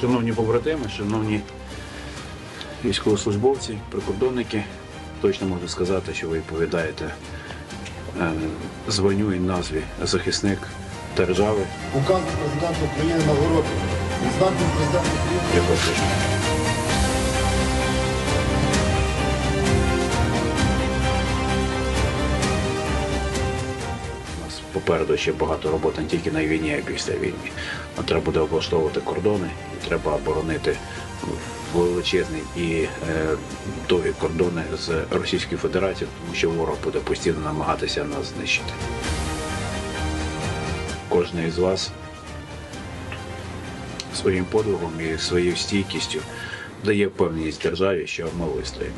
Шановні побратими, шановні військовослужбовці, прикордонники, точно можу сказати, що ви відповідаєте е, званню і назві захисник держави. Указ президента України нагороди. Відзнаком президента України. Попереду ще багато роботи не тільки на війні, а й після війни. Нам треба буде облаштовувати кордони, треба оборонити величезні і е, довгі кордони з Російською Федерацією, тому що ворог буде постійно намагатися нас знищити. Кожен із вас своїм подвигом і своєю стійкістю дає впевненість державі, що ми вистоїмо.